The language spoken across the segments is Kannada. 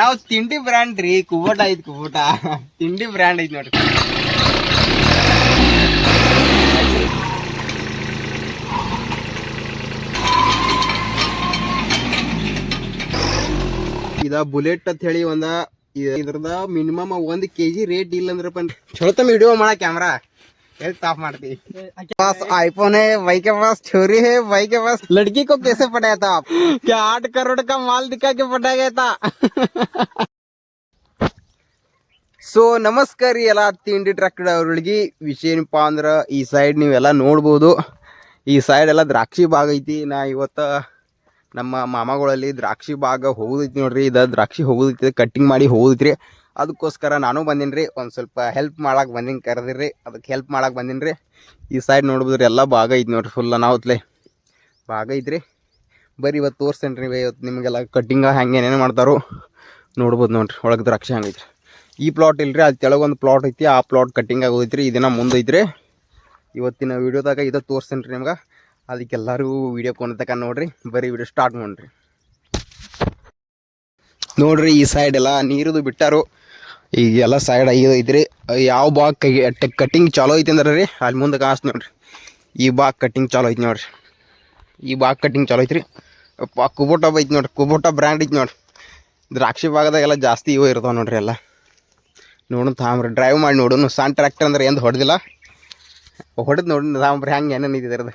ನಾವು ತಿಂಡಿ ಬ್ರ್ಯಾಂಡ್ ರೀ, ಕುಬೋಟ ಐತ್ ಕುಬೋಟ. ತಿಂಡಿ ಬ್ರ್ಯಾಂಡ್ ಐತ್ ನೋಡ್ರಿ. ಇದ ಬುಲೆಟ್ ಅಂತ ಹೇಳಿ ಒಂದ ಇದ್ರದ ಮಿನಿಮಮ್ ಒಂದ್ ಕೆಜಿ ರೇಟ್ ಇಲ್ಲ ಅಂದ್ರಪ್ಪ ಚಲೋ ವಿಡಿಯೋ ಮಾಡ ಕ್ಯಾಮ್ರಾ. ಎಲ್ಲಿ ತಾಪ್ ಮಾಡ್ತಿ पास आईफोन है भाई के पास छोरी है भाई के पास लड़की को कैसे पटाया था आप क्या आठ करोड़ का माल दिखा के पटाया गया था ಸೊ ನಮಸ್ಕಾರ ರೀ ಎಲ್ಲ ತಿಂಡಿ ಟ್ರ್ಯಾಕ್ಟರ್ ಅವ್ರೊಳಗೆ ವಿಷಯ ಏನಪ್ಪ ಅಂದ್ರೆ ಈ ಸೈಡ್ ನೀವೆಲ್ಲ ನೋಡ್ಬೋದು ಈ ಸೈಡ್ ಎಲ್ಲ ದ್ರಾಕ್ಷಿ ಬಾಗ್ ಐತಿ ನಾ ಇವತ್ತು ನಮ್ಮ ಮಾಮಗಳಲ್ಲಿ ದ್ರಾಕ್ಷಿ ಬಾಗ ಹೋಗುದೈತಿ ನೋಡ್ರಿ ಇದ ದ್ರಾಕ್ಷಿ ಹೋಗುದೈತಿ ಕಟ್ಟಿಂಗ್ ಮಾಡಿ ಹೋಗುದೈತ್ರಿ ಅದಕ್ಕೋಸ್ಕರ ನಾನು ಬಂದೀನಿ ರೀ ಒಂದು ಸ್ವಲ್ಪ ಹೆಲ್ಪ್ ಮಾಡೋಕೆ ಬಂದೀನಿ ಕರೆದಿರಿ ಅದಕ್ಕೆ ಹೆಲ್ಪ್ ಮಾಡೋಕೆ ಬಂದೀನಿ ರೀ ಈ ಸೈಡ್ ನೋಡ್ಬೋದ್ರಿ ಎಲ್ಲ ಭಾಗ ಐತಿ ನೋಡ್ರಿ ಫುಲ್ ಅನಾಹುತ್ಲೆ. ಭಾಗ ಐತ್ರಿ. ಬರೀ ಇವತ್ತು ತೋರಿಸ್ತೇನೆ ರೀ ಇವತ್ತು ನಿಮಗೆಲ್ಲ ಕಟ್ಟಿಂಗ ಹೆಂಗೆ ಏನೇನು ಮಾಡ್ತಾರೋ ನೋಡ್ಬೋದು ನೋಡ್ರಿ, ಒಳಗೆ ದ್ರಾಕ್ಷಿ ಈ ಪ್ಲಾಟ್ ಇಲ್ರಿ ಅದು ಕೆಳಗೊಂದು ಪ್ಲಾಟ್ ಐತಿ, ಆ ಪ್ಲಾಟ್ ಕಟ್ಟಿಂಗ್ ಆಗೋದೈತ್ರಿ ಇದನ್ನ ಮುಂದೆ ಐತ್ರಿ. ಇವತ್ತಿನ ವಿಡಿಯೋದಾಗ ಇದು ತೋರಿಸ್ತೇನೆ ರೀ ನಿಮ್ಗೆ ಅದಕ್ಕೆಲ್ಲರೂ ವಿಡಿಯೋ ಕೊನೆ ತಕ ನೋಡ್ರಿ, ಬರೀ ವಿಡಿಯೋ ಸ್ಟಾರ್ಟ್ ಮಾಡ್ರಿ. ನೋಡ್ರಿ, ಈ ಸೈಡ್ ಎಲ್ಲ ನೀರುದು ಬಿಟ್ಟಾರು. ಈಗ ಎಲ್ಲ ಸೈಡ್ ಐದು ಐತ್ರಿ. ಯಾವ ಬಾಗ್ ಕೈ ಕಟ್ಟಿಂಗ್ ಚಾಲೋ ಐತಿ ಅಂದ್ರೆ ರೀ, ಅಲ್ಲಿ ಮುಂದೆ ಕಾಸ್ ನೋಡ್ರಿ. ಈ ಬಾಕ್ ಕಟ್ಟಿಂಗ್ ಚಾಲೋ ಐತಿ ನೋಡ್ರಿ. ಈ ಬಾಕ್ ಕಟ್ಟಿಂಗ್ ಚಾಲೋ ಐತ್ರಿ. ಕುಬೋಟ ಐತಿ ನೋಡ್ರಿ. ಕುಬೋಟ ಬ್ರ್ಯಾಂಡ್ ಐತಿ ನೋಡ್ರಿ. ದ್ರಾಕ್ಷಿ ಭಾಗದಾಗೆಲ್ಲ ಜಾಸ್ತಿ ಇವು ಇರ್ತಾವೆ ನೋಡ್ರಿ ಎಲ್ಲ. ನೋಡೋಣ ತಾಮ್ರಿ ಡ್ರೈವ್ ಮಾಡಿ ನೋಡೋಣ ಸಣ್ಣ ಟ್ರ್ಯಾಕ್ಟರ್ ಅಂದ್ರೆ ಎಂದು ಹೊಡೆದಿಲ್ಲ. ಹೊಡೆದು ನೋಡೋಣ ತಾಮ್ರಿ ಹೆಂಗೆ ಏನೇನು ಅದು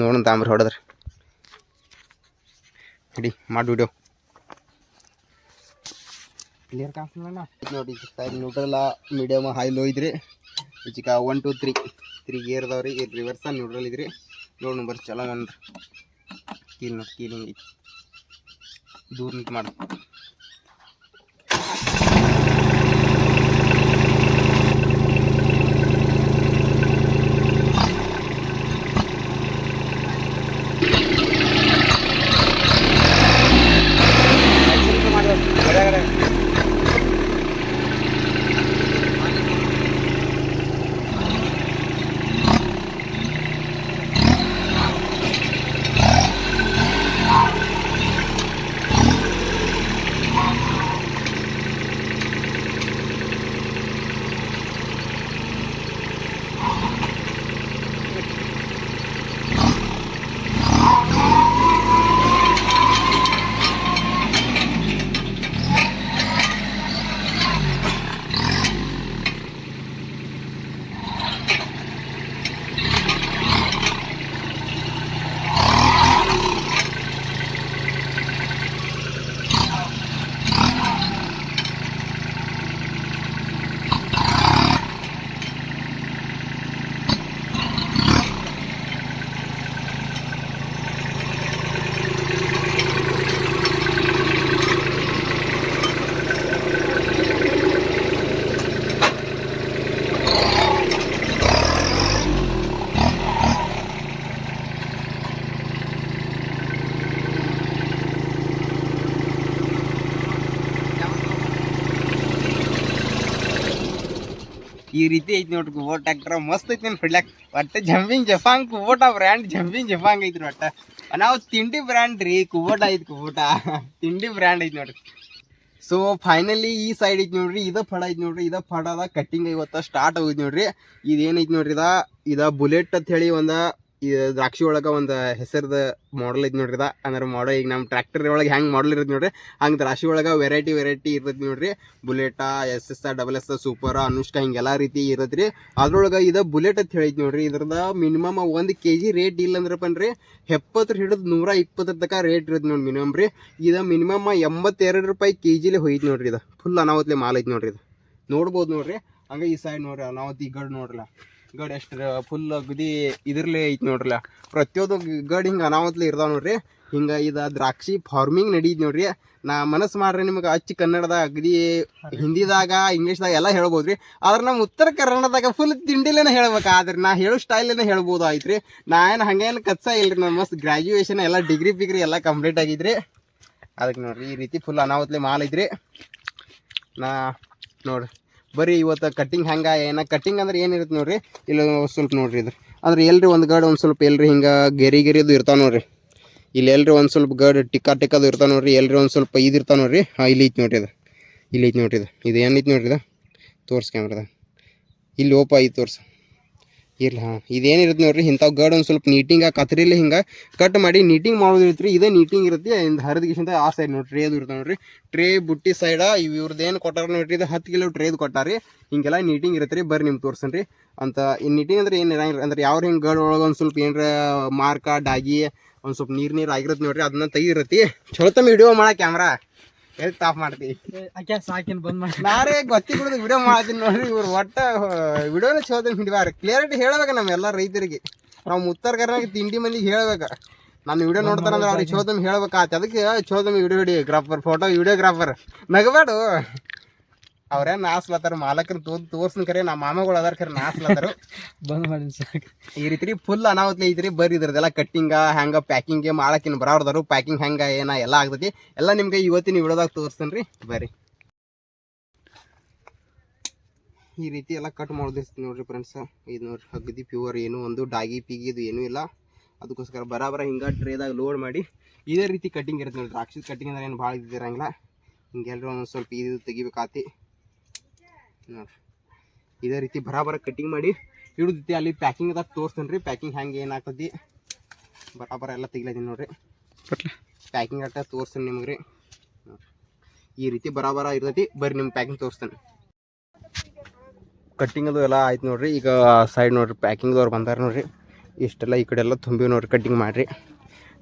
ನೋಡೋಣ ತಾಮ್ರಿ ಹೊಡೆದ್ರಿ. ಇಡೀ ಮಾಡಿ ವಿಡಿಯೋ ಕ್ಲಿಯರ್ ಕಾಣಿಸ್ತಿಲ್ಲ ನೋಡಿ ನ್ಯೂಟ್ರಲ್ ಮೀಡಿಯಮ್ ಹೈ ಲೋ ಇದ್ರಿ. ಈಚಿಕ one two three three gear ಅದಾವ್ರಿ ಇದು ರಿವರ್ಸ ನ್ಯೂಟ್ರಲ್ ಇದ್ರಿ. ನೋಡಿ ನಂಬರ್ ಚಲೋ ಮನ್ರಿ ಕೀಲ್ ನೋಡಿ, ಕೀಲಿಂಗ್ ದೂರ ನಿಂತು ಮಾಡಿ. ಈ ರೀತಿ ಐತಿ ನೋಡ್ರಿ ಕುಬೋಟ ಟ್ಯಾಕ್ಟರ್ ಮಸ್ತ್ ಐತಿ ನಾನು ಹೊಡ್ಲಾಕ್ ಒಟ್ಟ ಜಂಪಿಂಗ್ ಜಫಾಂಗ್ ಕುಬೋಟ ಬ್ರ್ಯಾಂಡ್ ಜಂಪಿಂಗ್ ಜಫಾಂಗ್ ಐತಿ ಒಟ್ಟ. ನಾವು ತಿಂಡಿ ಬ್ರ್ಯಾಂಡ್ ರೀ ಕುಬೋಟ ಐತಿ ಕುಬೋಟ ತಿಂಡಿ ಬ್ರ್ಯಾಂಡ್ ಐತಿ ನೋಡ್ರಿ ಸೊ ಫೈನಲಿ ಈ ಸೈಡ್ ಐತಿ ನೋಡ್ರಿ, ಇದ ಫಡ ಐತಿ ನೋಡ್ರಿ, ಇದ ಫಡದ ಕಟ್ಟಿಂಗ್ ಇವತ್ತ ಸ್ಟಾರ್ಟ್ ಆಗೋಯ್ತು ನೋಡ್ರಿ. ಇದೇನೈತಿ ನೋಡ್ರಿ ಇದ? ಇದ ಬುಲೆಟ್ ಅಂತ ಹೇಳಿ ಒಂದ ಈ ದ್ರಾಕ್ಷಿ ಒಳಗೆ ಒಂದು ಹೆಸರದ ಮಾಡಲ್ ಐತಿ ನೋಡ್ರಿ ಅದ ಅಂದ್ರೆ ಮಾಡಲ್ ಈಗ ನಮ್ಮ ಟ್ರ್ಯಾಕ್ಟರ್ ಒಳಗೆ ಹೆಂಗೆ ಮಾಡಲ್ ಇರುತ್ತೆ ನೋಡ್ರಿ. ಹಂಗೆ ದ್ರಾಕ್ಷಿ ಒಳಗೆ ವೆರೈಟಿ ವೆರೈಟಿ ಇರ್ತೈತಿ ನೋಡ್ರಿ. ಬುಲೆಟಾ S S double S super Anushka ಹಿಂಗೆಲ್ಲ ರೀತಿ ಇರತ್ತೆ ರೀ. ಅದ್ರೊಳಗೆ ಇದು ಬುಲೆಟ್ ಅಂತ ಹೇಳಿದ್ ನೋಡ್ರಿ. ಇದ್ರದ ಮಿನಿಮಮ್ ಒಂದು ಕೆ ಜಿ ರೇಟ್ ಇಲ್ಲ ಅಂದ್ರಪ್ಪ ರೀ ಎಪ್ಪತ್ತರ ಹಿಡಿದು ನೂರ ಇಪ್ಪತ್ತರ ತನಕ ರೇಟ್ ಇರುತ್ತೆ ನೋಡಿ ಮಿನಿಮಮ್ ರೀ. ಇದು ಮಿನಿಮಮ್ ಎಂಬತ್ತೆರಡು ರೂಪಾಯಿ ಕೆ ಜಿಲಿ ಹೋಯ್ತು ನೋಡ್ರಿ ಇದು. ಫುಲ್ ಅನಾವತ್ಲೆ ಮಾಲ್ ಐತಿ ನೋಡ್ರಿ ಇದು. ನೋಡ್ಬೋದು ನೋಡ್ರಿ. ಹಂಗೆ ಈ ಸೈಡ್ ನೋಡ್ರಿ ಅನಾವತ್ ಈ ಗಡ್ ನೋಡ್ರಲ್ಲ ಗಡ್ ಎಷ್ಟು ಫುಲ್ ಗುದಿ ಇದ್ರಲ್ಲೇ ಐತಿ ನೋಡ್ರಲ್ಲ ಪ್ರತಿಯೊಂದು ಗಡ್ ಹಿಂಗೆ ಅನಾವತ್ಲೆ ಇರ್ದಾವ ನೋಡ್ರಿ. ಹಿಂಗೆ ಇದು ದ್ರಾಕ್ಷಿ ಫಾರ್ಮಿಂಗ್ ನಡೀದ್ ನೋಡ್ರಿ. ನಾ ಮನಸ್ಸು ಮಾಡ್ರಿ ನಿಮ್ಗೆ ಅಚ್ಚ ಕನ್ನಡದಾಗ ಅಗದಿ ಹಿಂದಿದಾಗ, ಇಂಗ್ಲೀಷ್ದಾಗ ಎಲ್ಲ ಹೇಳ್ಬೋದ್ರಿ. ಆದ್ರೆ ನಮ್ಮ ಉತ್ತರ ಕನ್ನಡದಾಗ ಫುಲ್ ತಿಂಡಿಲೇನೆ ಹೇಳ್ಬೇಕು. ಆದ್ರೆ ನಾ ಹೇಳೋ ಸ್ಟೈಲೇನೆ ಹೇಳ್ಬೋದು ಆಯ್ತ್ರಿ. ನಾ ಏನು ಹಂಗೇನು ಕಚ್ಚ ಇಲ್ರಿ ನಾನು ಮಸ್ತ್ ಗ್ರ್ಯಾಜುಯೇಷನ್ ಎಲ್ಲ ಡಿಗ್ರಿ ಪಿಗ್ರಿ ಎಲ್ಲ ಕಂಪ್ಲೀಟ್ ಆಗಿದ್ರಿ. ಅದಕ್ಕೆ ನೋಡ್ರಿ ಈ ರೀತಿ ಫುಲ್ ಅನಾಹುತ್ಲೆ ಮಾಲ್ ಐತ್ರಿ. ನಾ ನೋಡ್ರಿ. ಬರೀ ಇವತ್ತು ಕಟ್ಟಿಂಗ್ ಹಂಗ, ಏನ ಕಟ್ಟಿಂಗ್ ಅಂದ್ರೆ ಏನಿರುತ್ತೆ ನೋಡ್ರಿ? ಇಲ್ಲಿ ಸ್ವಲ್ಪ ನೋಡ್ರಿ ಇದು ಅಂದ್ರೆ ಎಲ್ರಿ ಒಂದು ಗಡ್ ಒಂದು ಸ್ವಲ್ಪ ಎಲ್ರಿ ಹಿಂಗೆ ಗೆರಿ ಗೆರಿದು ಇರ್ತಾವ ನೋಡ್ರಿ. ಇಲ್ಲಿ ಎಲ್ರಿ ಒಂದು ಸ್ವಲ್ಪ ಗಡ್ ಟಿಕ್ಕ ಟಿಕ್ಕದು ಇರ್ತಾವ ನೋಡ್ರಿ, ಎಲ್ರಿ ಒಂದು ಸ್ವಲ್ಪ ಇದು ಇರ್ತಾವ ನೋಡ್ರಿ. ಹಾಂ, ಇಲ್ಲಿ ಐತಿ ನೋಡ್ರಿ ಇದು. ಇಲ್ಲಿ ಐತಿ ನೋಡ್ರಿ ಇದು. ಇದು ಏನೈತಿ ನೋಡ್ರಿ ಇದು? ತೋರ್ಸ್ ಇಲ್ಲಿ ಓಪ ಐತಿ ತೋರ್ಸು. ಇರ್ಲಿ, ಹಾಂ. ಇದೇನಿರುತ್ತೆ ನೋಡ್ರಿ, ಇಂಥವು ಗಡ್ ಒಂದು ಸ್ವಲ್ಪ ನೀಟಿಂಗ್ ಕತ್ರಿಲಿ ಹಿಂಗೆ ಕಟ್ ಮಾಡಿ ನೀಟಿಂಗ್ ಮಾಡೋದು ಇರುತ್ತೆ ಇದೇ ನೀಟಿಂಗ್ ಇರುತ್ತೆ. ಇಂದ ಹರಿದ್ಗಿಂತ ಆ ಸೈಡ್ ನೋಡ್ರಿ ಟ್ರೇದು ಇರುತ್ತೆ ನೋಡ್ರಿ. ಟ್ರೇ ಬುಟ್ಟಿ ಸೈಡ ಇವು ಇವ್ರದ್ದೇನು ಕೊಟ್ಟಾರ ನೋಡ್ರಿ, ಇದು ಹತ್ತು ಕಿಲೋ ಟ್ರೇದು ಕೊಟ್ಟಾರಿ ಹಿಂಗೆಲ್ಲ ನೀಟಿಂಗ್ ಇರುತ್ತೆ ರೀ, ಬರ್ರಿ ನಿಮ್ಗೆ ತೋರ್ಸನ್ರಿ ಅಂತ, ಈ ನೀಟಿಂಗ್ ಅಂದ್ರೆ ಏನು ಅಂದ್ರೆ ಯಾವ ಹಿಂಗೆ ಗಡ್ ಒಳಗೆ ಒಂದು ಸ್ವಲ್ಪ ಏನರ ಮಾರ್ಕ, ಡಾಗಿ, ಒಂದು ಸ್ವಲ್ಪ ನೀರು ನೀರು ಆಗಿರುತ್ತೆ ನೋಡ್ರಿ, ಅದನ್ನ ತೆಗಿರತಿ ಚಲೋ ತಮ್ಮ ವಿಡಿಯೋ ಮಾಡೋ ಕ್ಯಾಮ್ರಾ. ಎಲ್ಲಿ ಟಾಪ್ ಮಾಡ್ತೀವಿ ಅಕ್ಕ ಸಾಕಿನ ಬಂದ್ ಮಾಡಿ ನಾರೇ ಗೊತ್ತಿಬಿಡೋದು ವಿಡಿಯೋ ಮಾಡ್ತೀನಿ ನೋಡ್ರಿ ಇವ್ರು ಒಟ್ಟ ವಿಡಿಯೋನ ಚೋದನ್ ಹಿಡಿವಾರ ಕ್ಲಿಯರಿಟಿ ಹೇಳ್ಬೇಕು ನಮ್ಮ ಎಲ್ಲ ರೈತರಿಗೆ. ನಾವು ಉತ್ತರ ಕರ್ನಾಟಕ ತಿಂಡಿ ಮಂದಿಗೆ ಹೇಳ್ಬೇಕ. ನಾನು ವಿಡಿಯೋ ನೋಡ್ತಾರಂದ್ರೆ ಅವ್ರಿಗೆ ಚೋದಮ್ ಹೇಳ್ಬೇಕಾತ ಅದಕ್ಕೆ ಚೋದಮ್ ವಿಡಿಯೋ ವಿಡಿಯೋಗ್ರಾಫರ್ ಫೋಟೋ ವಿಡಿಯೋಗ್ರಾಫರ್ ನಗಬೇಡು. ಅವ್ರೇನ್ ನಾಸ್ಲತ್ತಾರ? ಮಾಲಕನ್ ತೋದ್ ತೋರ್ಸನ್ ಕರೆ ನಮ್ಮ ಮಾಮಗಳು ಅದಾರ ಕರೆ ನಾಸ್ಲತ್ತಾರ. ಬಂದ್ ಮಾಡಿ ಸಾಕು. ಈ ರೀತಿ ಫುಲ್ ಅನಾಹುತ ಐತ್ರಿ. ಬರ್ರಿ ಇದ್ರದೆಲ್ಲ ಕಟ್ಟಿಂಗ ಹ್ಯಾಂಗ ಪ್ಯಾಕಿಂಗ್ ಮಾಲಕಿನ ಬರಾವ್ರದಾರು ಪ್ಯಾಕಿಂಗ್ ಹೆಂಗ ಏನ ಎಲ್ಲ ಆಗ್ತೈತಿ. ಎಲ್ಲ ನಿಮ್ಗೆ ಇವತ್ತಿನ ವಿಡಿಯೋದಾಗ ತೋರಿಸ್ತೀನಿ ರೀ ಬರ್ರಿ. ಈ ರೀತಿ ಎಲ್ಲ ಕಟ್ ಮಾಡೋದಿರ್ತೀನಿ ನೋಡ್ರಿ ಫ್ರೆಂಡ್ಸ್ ಇದು ನೋಡ್ರಿ ಹಗ್ದಿ ಪ್ಯೂರ್ ಏನು ಒಂದು ಡಾಗಿ ಪಿಗಿ ಇದು ಏನೂ ಇಲ್ಲ. ಅದಕ್ಕೋಸ್ಕರ ಬರಾಬರ ಹಿಂಗೆ ಟ್ರೇದಾಗ ಲೋಡ್ ಮಾಡಿ. ಇದೇ ರೀತಿ ಕಟ್ಟಿಂಗ್ ಇರುತ್ತೆ ನೋಡ್ರಿ. ದ್ರಾಕ್ಷಿ ಕಟ್ಟಿಂಗ್ ಅಂದ್ರೆ ಏನು ಭಾಳ ಇದ್ದಿರಂಗಿಲ್ಲ ಹಿಂಗೆಲ್ಲರೂ ಒಂದೊಂದು ಸ್ವಲ್ಪ ಇದು ತೆಗಿಬೇಕಾತಿ. ನೋಡ್ರಿ. ಇದೇ ರೀತಿ ಬರಾಬರ ಕಟ್ಟಿಂಗ್ ಮಾಡಿ ಹಿಡಿದೈತಿ ಅಲ್ಲಿ ಪ್ಯಾಕಿಂಗ್ ಅದಾಗ ತೋರಿಸ್ತೇನೆ ರೀ. ಪ್ಯಾಕಿಂಗ್ ಹೆಂಗೆ ಏನಾಗ್ತದೆ ಬರಾಬರ ಎಲ್ಲ ತೆಗಿಲತ್ತೀನಿ ನೋಡ್ರಿ. ಪ್ಯಾಕಿಂಗ್ ಅಟ್ಟ ತೋರಿಸ್ತೇನೆ ನಿಮ್ಗೆ ರೀ. ಈ ರೀತಿ ಬರಾಬರ ಇರ್ತೈತಿ. ಬರ್ರಿ ನಿಮ್ಮ ಪ್ಯಾಕಿಂಗ್ ತೋರಿಸ್ತೇನೆ. ಕಟ್ಟಿಂಗ್ ಅದು ಎಲ್ಲ ಆಯ್ತು ನೋಡ್ರಿ. ಈಗ ಸೈಡ್ ನೋಡ್ರಿ ಪ್ಯಾಕಿಂಗ್ದವ್ರು ಬಂದಾರ ನೋಡ್ರಿ. ಇಷ್ಟೆಲ್ಲ ಈ ಕಡೆ ಎಲ್ಲ ತುಂಬಿವಿ ನೋಡ್ರಿ ಕಟ್ಟಿಂಗ್ ಮಾಡಿರಿ.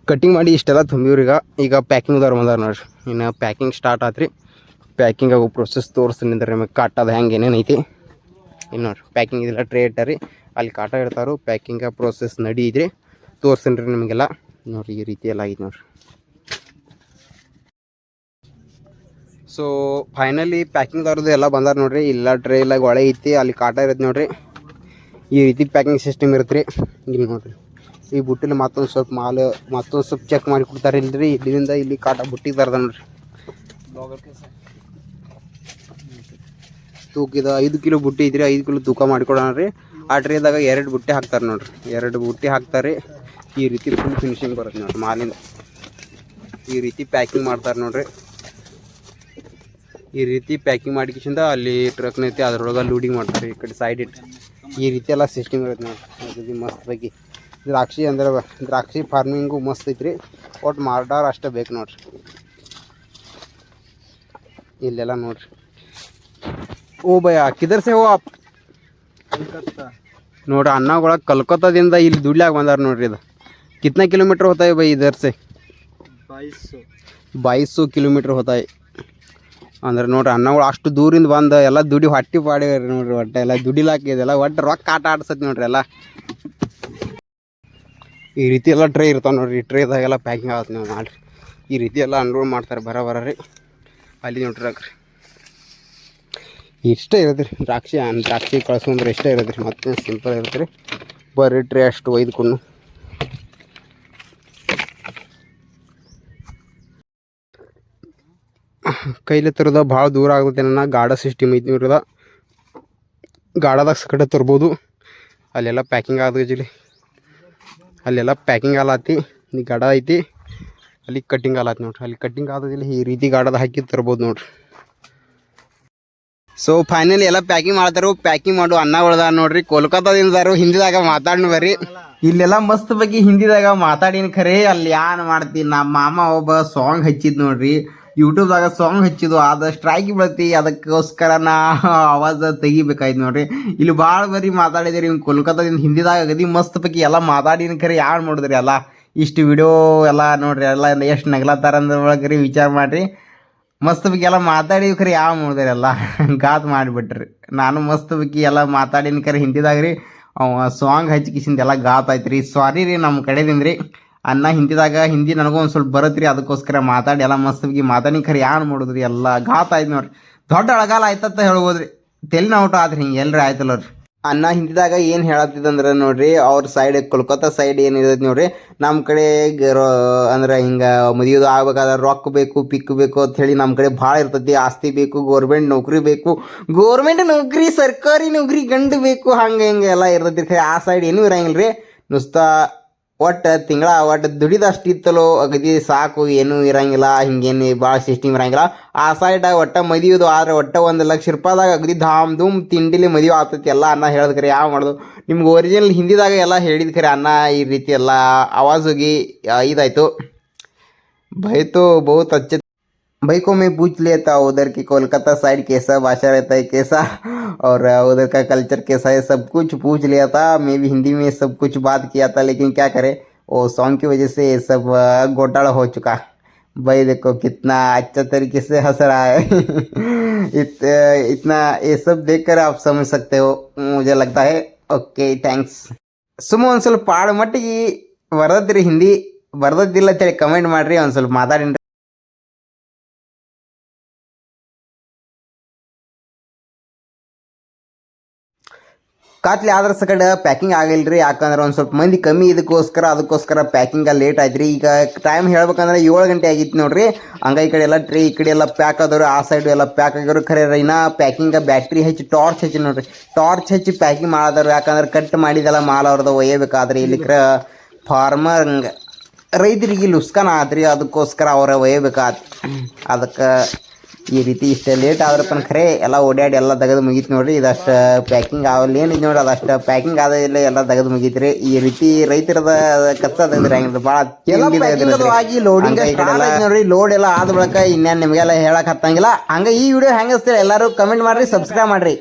ಕಟ್ಟಿಂಗ್ ಮಾಡಿ ಇಷ್ಟೆಲ್ಲ ತುಂಬಿವ್ರಿ ಈಗ. ಈಗ ಪ್ಯಾಕಿಂಗ್ದವ್ರು ಬಂದಾರ ನೋಡ್ರಿ. ಇನ್ನು ಪ್ಯಾಕಿಂಗ್ ಸ್ಟಾರ್ಟ್ ಆತ್ರಿ. ಪ್ಯಾಕಿಂಗ್ ಆಗೋ ಪ್ರೊಸೆಸ್ ತೋರಿಸ್ತೀನಿ ಅಂದ್ರೆ ನಿಮಗೆ ಕಾಟದ ಹೆಂಗೆ ಐತಿ. ಇನ್ನು ನೋಡ್ರಿ ಪ್ಯಾಕಿಂಗ್ ಇದೆಲ್ಲ ಟ್ರೇ ಇಟ್ಟಾರಿ ಅಲ್ಲಿ ಕಾಟ ಇಡ್ತಾರೋ ಪ್ಯಾಕಿಂಗ್ ಪ್ರೋಸೆಸ್ ನಡೀದ್ರಿ ತೋರಿಸ್ತೀನಿ ರೀ ನಿಮಗೆಲ್ಲ. ನೋಡ್ರಿ, ಈ ರೀತಿ ಎಲ್ಲ ಐತಿ ನೋಡ್ರಿ. ಸೊ ಫೈನಲಿ ಪ್ಯಾಕಿಂಗ್ದವ್ರದ್ದು ಎಲ್ಲ ಬಂದಾರ ನೋಡ್ರಿ. ಇಲ್ಲ ಟ್ರೇ ಇಲ್ಲ ಒಳೆ ಐತಿ, ಅಲ್ಲಿ ಕಾಟ ಇರುತ್ತೆ ನೋಡ್ರಿ. ಈ ರೀತಿ ಪ್ಯಾಕಿಂಗ್ ಸಿಸ್ಟಮ್ ಇರುತ್ತೆ ರೀ ಇಲ್ಲಿ ನೋಡ್ರಿ. ಈ ಬುಟ್ಟಿಲಿ ಮತ್ತೊಂದು ಸ್ವಲ್ಪ ಮಾಲ್, ಮತ್ತೊಂದು ಸ್ವಲ್ಪ ಚೆಕ್ ಮಾಡಿ ಕೊಡ್ತಾರೆ ಇಲ್ಲರಿ ಇಲ್ಲಿಂದ ಇಲ್ಲಿ ಕಾಟ ಬುಟ್ಟಿದಾರದ ನೋಡ್ರಿ. ತೂಕಿದ ಐದು ಕಿಲೋ ಬುಟ್ಟಿ ಇದ್ರಿ ಐದು ಕಿಲೋ ತೂಕ ಮಾಡಿಕೊಡೋಣ ರೀ. ಆ ಟ್ರೇದಾಗ ಎರಡು ಬುಟ್ಟಿ ಹಾಕ್ತಾರೆ ನೋಡ್ರಿ. ಎರಡು ಬುಟ್ಟಿ ಹಾಕ್ತಾರೆ. ಈ ರೀತಿ ಫುಲ್ ಫಿನಿಶಿಂಗ್ ಬರುತ್ತೆ ನೋಡ್ರಿ ಮಾಲಿಂದ. ಈ ರೀತಿ ಪ್ಯಾಕಿಂಗ್ ಮಾಡ್ತಾರೆ ನೋಡ್ರಿ. ಈ ರೀತಿ ಪ್ಯಾಕಿಂಗ್ ಮಾಡ್ಕಿಸಿಂದ ಅಲ್ಲಿ ಟ್ರಕ್ನ ಐತಿ, ಅದ್ರೊಳಗೆ ಲೂಡಿಂಗ್ ಮಾಡ್ತಾರೆ ಈ ಕಡೆ ಸೈಡ್ ಇಟ್ಟು. ಈ ರೀತಿ ಎಲ್ಲ ಸಿಸ್ಟಮ್ ಇರುತ್ತೆ ನೋಡ್ರಿ. ಮಸ್ತ್ ಬಗ್ಗೆ ದ್ರಾಕ್ಷಿ ಅಂದ್ರೆ ದ್ರಾಕ್ಷಿ ಫಾರ್ಮಿಂಗು ಮಸ್ತ್ ಐತ್ರಿ. ಒಟ್ಟು ಮಾರ್ಡಾರ್ ಅಷ್ಟೇ ಬೇಕು ನೋಡ್ರಿ. ಇಲ್ಲೆಲ್ಲ ನೋಡ್ರಿ. ಓ ಭಯ ಕಿದರ್ ಸೇ ಹೋ ಆಪ್. ಕಲ್ಕತ್ತಾ ನೋಡ್ರಿ ಅಣ್ಣಗಳ ಕಲ್ಕತ್ತಾದಿಂದ ಇಲ್ಲಿ ದುಡ್ಲಾಗ ಬಂದಾರ ನೋಡ್ರಿ ಇದು. ಕಿತ್ನ ಕಿಲೋಮೀಟ್ರ್ ಹೋತಾಯಿ ಬೈ ಇದರ್ ಸೆ ಬಾಯಿಸು ಕಿಲೋಮೀಟ್ರ್ ಕಿಲೋಮೀಟರ್ ಹೋತಾಯಿ. ಅಂದ್ರೆ ನೋಡ್ರಿ ಅಣ್ಣಗಳು ಅಷ್ಟು ದೂರಿಂದ ಬಂದು ಎಲ್ಲ ದುಡಿ ಹೊಟ್ಟಿ ಪಾಡಿವ್ರಿ ನೋಡ್ರಿ ಒಟ್ಟೆ ಎಲ್ಲ ದುಡಿಲಾಕಿದೆಲ್ಲ ಒಟ್ಟು ರೊಕ್ಕ ಆಟ ಆಡ್ಸತ್ತೆ ನೋಡ್ರಿ ಎಲ್ಲ. ಈ ರೀತಿ ಎಲ್ಲ ಟ್ರೇ ಇರ್ತಾವೆ ನೋಡ್ರಿ ಈ ಟ್ರೇದಾಗೆಲ್ಲ ಪ್ಯಾಕಿಂಗ್ ಆಗತ್ತೆ ನೀವು ಈ ರೀತಿ ಎಲ್ಲ ಅನ್ರೋಲ್ ಮಾಡ್ತಾರೆ ಬರ ರೀ ಅಲ್ಲಿ ನೋಡ್ರಿ ಇಷ್ಟೇ ಇರುತ್ತೆ ರೀ ದ್ರಾಕ್ಷಿ ದ್ರಾಕ್ಷಿ ಕಳ್ಸೊಂದ್ರೆ ಇಷ್ಟ ಇರುತ್ತೆ ರೀ ಮತ್ತೆ ಸಿಂಪಲ್ ಇರುತ್ತೆ ರೀ ಬರ್ರಿ ಟ್ರೇ ಅಷ್ಟು ಒಯ್ದುಕೊಂಡು ಕೈಲಿ ತರದ ಭಾಳ ದೂರ ಆಗುತ್ತೆ ನನ್ನ. ಗಾಡ ಸಿಸ್ಟಮ್ ಐತಿ ಇವ್ರದ ಗಾಡದಾಗ ಸಕಡೆ ತರ್ಬೋದು. ಅಲ್ಲೆಲ್ಲ ಪ್ಯಾಕಿಂಗ್ ಆದ ಜಿಲಿ ಅಲ್ಲೆಲ್ಲ ಪ್ಯಾಕಿಂಗ್ ಆಲಾತಿ ಗಾಡ ಐತಿ. ಅಲ್ಲಿ ಕಟ್ಟಿಂಗ್ ಆಲತ್ತಿ ನೋಡ್ರಿ. ಅಲ್ಲಿ ಕಟ್ಟಿಂಗ್ ಆದದಿಲ್ಲ ಈ ರೀತಿ ಗಾಡದ ಹಾಕಿ ತರ್ಬೋದು ನೋಡ್ರಿ. ಸೊ ಫೈನಲಿ ಎಲ್ಲ ಪ್ಯಾಕಿಂಗ್ ಮಾಡ್ತಾರು. ಪ್ಯಾಕಿಂಗ್ ಮಾಡು. ಅನ್ನ ಉಳ್ದ ನೋಡ್ರಿ. ಕೋಲ್ಕತ್ತಾದಿಂದಾರು ಹಿಂದಿದಾಗ ಮಾತಾಡ್ನ ಬರ್ರಿ. ಇಲ್ಲೆಲ್ಲ ಮಸ್ತ್ ಬಗ್ಗೆ ಹಿಂದಿದಾಗ ಮಾತಾಡಿನ ಖರೆ. ಅಲ್ಲಿ ಯಾನ್ ಮಾಡ್ತೀನಿ ನಮ್ಮ ಮಾಮ ಒಬ್ಬ ಸಾಂಗ್ ಹಚ್ಚಿದ್ ನೋಡ್ರಿ. ಯೂಟ್ಯೂಬ್ದಾಗ ಸಾಂಗ್ ಹಚ್ಚಿದ್ದು. ಅದ ಸ್ಟ್ರೈಕ್ ಬೀಳತಿ. ಅದಕ್ಕೋಸ್ಕರ ನಾ ಆವಾಜ ತೆಗಿಬೇಕಾಯ್ತು ನೋಡ್ರಿ. ಇಲ್ಲಿ ಭಾಳ ಬರಿ ಮಾತಾಡಿದ್ರಿ. ಇವ್ನು ಕೋಲ್ಕತ್ತಾದಿಂದ ಹಿಂದಿದಾಗ ಅಗದಿ ಮಸ್ತ್ ಬಗ್ಗೆ ಎಲ್ಲ ಮಾತಾಡಿನ ಖರೆ. ಯಾನ್ ನೋಡಿದ್ರಿ ಎಲ್ಲ? ಇಷ್ಟು ವಿಡಿಯೋ ಎಲ್ಲ ನೋಡ್ರಿ. ಎಲ್ಲ ಎಷ್ಟು ನಗಲತ್ತಾರ ಅಂದ್ರೆ ಒಳಗೆ ವಿಚಾರ ಮಾಡ್ರಿ. ಮಸ್ತ್ ಬಗ್ಗೆ ಎಲ್ಲ ಮಾತಾಡಿ ಖರೆ ಯಾವ ಮಾಡಿದ್ರಿ ಎಲ್ಲ? ಗಾತ್ ಮಾಡಿಬಿಟ್ರಿ. ನಾನು ಮಸ್ತ್ ಬಗ್ಗೆ ಎಲ್ಲ ಮಾತಾಡಿನ ಖರೆ ಹಿಂದಿದಾಗ ರೀ, ಅವ ಸಾಂಗ್ ಹಚ್ಚಿಕಿಸಿಂದ ಎಲ್ಲ ಗಾತ್ ಆಯ್ತು ರೀ. ಸಾರಿ ರೀ ನಮ್ಮ ಕಡೆದಿಂದ ರೀ. ಅನ್ನ ಹಿಂದಿದಾಗ ಹಿಂದಿ ನನಗೂ ಒಂದು ಸ್ವಲ್ಪ ಬರತ್ರಿ ಅದಕ್ಕೋಸ್ಕರ ಮಾತಾಡಿ ಎಲ್ಲ ಮಸ್ತ್ ಬಗ್ಗೆ ಮಾತಾಡಿ ಖರೆ ಯಾರು ಮಾಡೋದ್ರಿ ಎಲ್ಲ? ಗಾತ್ ಆಯ್ತು ನೋಡ್ರಿ. ದೊಡ್ಡ ಅಳಗಾಲ ಆಯ್ತಂತ ಹೇಳ್ಬೋದ್ರಿ. ತೆಲಿನ ಊಟ ಆದ್ರಿ ಹಿಂಗೆ ಎಲ್ರಿ ಆಯ್ತಲ್ಲ ರೀ ಅನ್ನ ಹಿಂದಿದಾಗ ಏನು ಹೇಳತ್ತಿದಂದ್ರೆ ನೋಡ್ರಿ, ಅವ್ರ ಸೈಡ್ ಕೋಲ್ಕತ್ತಾ ಸೈಡ್ ಏನಿರತ್ತೆ ನೋಡ್ರಿ ನಮ್ಮ ಕಡೆ ಗರೋ ಅಂದ್ರೆ ಹಿಂಗೆ ಮದುವೆದು ಆಗ್ಬೇಕಾದ್ರೆ ರೊಕ್ಕ ಬೇಕು ಪಿಕ್ ಬೇಕು ಅಂತ ಹೇಳಿ ನಮ್ಮ ಕಡೆ ಭಾಳ ಇರ್ತೈತಿ. ಆಸ್ತಿ ಬೇಕು ಗೋರ್ಮೆಂಟ್ ನೌಕರಿ ಬೇಕು ಗೋರ್ಮೆಂಟ್ ನೌಕರಿ, ಸರ್ಕಾರಿ ನೌಕರಿ ಗಂಡು ಬೇಕು, ಹಂಗೆ ಹಿಂಗೆ ಎಲ್ಲ ಇರ್ತೈತಿ ಆ ಸೈಡ್ ಏನೂ ಇರಂಗಿಲ್ಲ ರೀ ನುಸ್ತಾ ಒಟ್ಟು ತಿಂಗಳ ಒಟ್ಟು ದುಡಿದಷ್ಟು ಇತ್ತಲೋ ಅಗದಿ ಸಾಕು, ಏನೂ ಇರಂಗಿಲ್ಲ, ಹಿಂಗೇನು ಭಾಳ ಸಿಸ್ಟಮ್ ಇರಂಗಿಲ್ಲ. ಆ ಸೈಡ್ ಒಟ್ಟ ಮದುವೆದು ಆದ್ರೆ ಒಟ್ಟ ಒಂದು ಲಕ್ಷ ರೂಪಾಯಿದಾಗ ಅಗದಿ ಧಾಮ್ ಧೂಮ್ ತಿಂಡಿಲಿ ಮದುವೆ ಆಗ್ತೈತಿ ಎಲ್ಲ ಅನ್ನ ಹೇಳೋದು ಕರೆ ಯಾವ ಮಾಡೋದು? ನಿಮ್ಗೆ ಒರಿಜಿನಲ್ ಹಿಂದಿದಾಗ ಎಲ್ಲ ಹೇಳಿದ ಕರೆ ಅನ್ನ ಈ ರೀತಿ ಎಲ್ಲ ಆವಾಜೋಗಿ ಇದಾಯಿತು. ಬೈತು, ಬಹುತ್ ಅಚ್ಚ भाई को मैं पूछ लिया था उधर की कोलकाता साइड कैसा भाषा रहता है कैसा और उधर का कल्चर कैसा है सब कुछ पूछ लिया था मैं भी हिंदी में सब कुछ बात किया था लेकिन क्या करें वो सॉन्ग की वजह से ये सब अ, घोटाला हो चुका भाई देखो कितना अच्छा तरीके से हंस रहा है इत, इतना ये सब देखकर आप समझ सकते हो मुझे लगता है ಓಕೆ ಥ್ಯಾಂಕ್ಸ್ ಸುಮ್ಮ ಒಂದು ಸ್ವಲ್ಪ ಪಾಡು ಮಟ್ಟಿಗೆ ಬರ್ತೈತ್ರಿ ಹಿಂದಿ ಬರ್ದದ್ದಿಲ್ಲ ಅಂತೇಳಿ ಕಮೆಂಟ್ ಮಾಡ್ರಿ ಒಂದು ಸ್ವಲ್ಪ ಮಾತಾಡಿನ್ರಿ ಕಾತ್ಲಿ ಆದ್ರ ಸಕಡೆ ಪ್ಯಾಕಿಂಗ್ ಆಗಿಲ್ರಿ ಯಾಕಂದ್ರೆ ಒಂದು ಸ್ವಲ್ಪ ಮಂದಿ ಕಮ್ಮಿ ಇದಕ್ಕೋಸ್ಕರ ಅದಕ್ಕೋಸ್ಕರ ಪ್ಯಾಕಿಂಗ್ ಲೇಟ್ ಆಯ್ತ್ರಿ ಈಗ ಟೈಮ್ ಹೇಳ್ಬೇಕಂದ್ರೆ ಏಳು ಗಂಟೆ ಆಗಿತ್ತು ನೋಡ್ರಿ. ಹಂಗ ಈ ಕಡೆ ಎಲ್ಲ ಟ್ರೇ ಈ ಕಡೆ ಎಲ್ಲ ಪ್ಯಾಕ್ ಆದವ್ರು ಆ ಸೈಡ್ ಎಲ್ಲ ಪ್ಯಾಕ್ ಆಗಿರೋ ಖರೆ ಇನ್ನ ಪ್ಯಾಕಿಂಗ್ ಬ್ಯಾಟ್ರಿ ಹಚ್ಚಿ ಟಾರ್ಚ್ ಹಚ್ಚಿ ನೋಡ್ರಿ. ಟಾರ್ಚ್ ಹಚ್ಚಿ ಪ್ಯಾಕಿಂಗ್ ಮಾಡಿದವ್ರು ಯಾಕಂದ್ರೆ ಕಟ್ ಮಾಡಿದೆಲ್ಲ ಮಾಲ್ ಅವ್ರದ್ದು ಒಯ್ಯಬೇಕಾದ್ರೆ ಇಲ್ಲಿ ಕ್ರ ಫಾರ್ಮರ್ ರೈತರಿಗೆ ಲುಸ್ಕಾನ ಆದ್ರಿ ಅದಕ್ಕೋಸ್ಕರ ಅವರ ಒಯ್ಯಬೇಕಾದ ಅದಕ್ಕೆ ಈ ರೀತಿ ಇಷ್ಟೇ ಲೇಟ್ ಆದ್ರಪ್ಪನ ಖರೆ ಎಲ್ಲ ಓಡಾಡಿ ಎಲ್ಲ ತೆಗೆದು ಮುಗೀತು ನೋಡ್ರಿ. ಇದಷ್ಟು ಪ್ಯಾಕಿಂಗ್ ಆಗಲ್ಲ ಏನಿದೆ ನೋಡಿ ಅದಷ್ಟು ಪ್ಯಾಕಿಂಗ್ ಆದ ಇಲ್ಲ ಎಲ್ಲ ತೆಗೆದು ಮುಗೀತ್ರಿ. ಈ ರೀತಿ ರೈತರದ ಕಷ್ಟ ತೆಗೆದ್ರಿ ಹಂಗಿದ್ರೆ ಭಾಳ ಆಗಿ ಲೋಡಿಂಗ್ ನೋಡ್ರಿ ಲೋಡ್ ಎಲ್ಲ ಆದ ಬಳಿಕ ಇನ್ನೇನು ನಿಮಗೆಲ್ಲ ಹೇಳಕ್ ಹತ್ತಂಗಿಲ್ಲ. ಹಂಗ ಈ ವಿಡಿಯೋ ಹೆಂಗಸ್ತೀರ ಎಲ್ಲರೂ ಕಮೆಂಟ್ ಮಾಡ್ರಿ ಸಬ್ಸ್ಕ್ರೈಬ್ ಮಾಡ್ರಿ.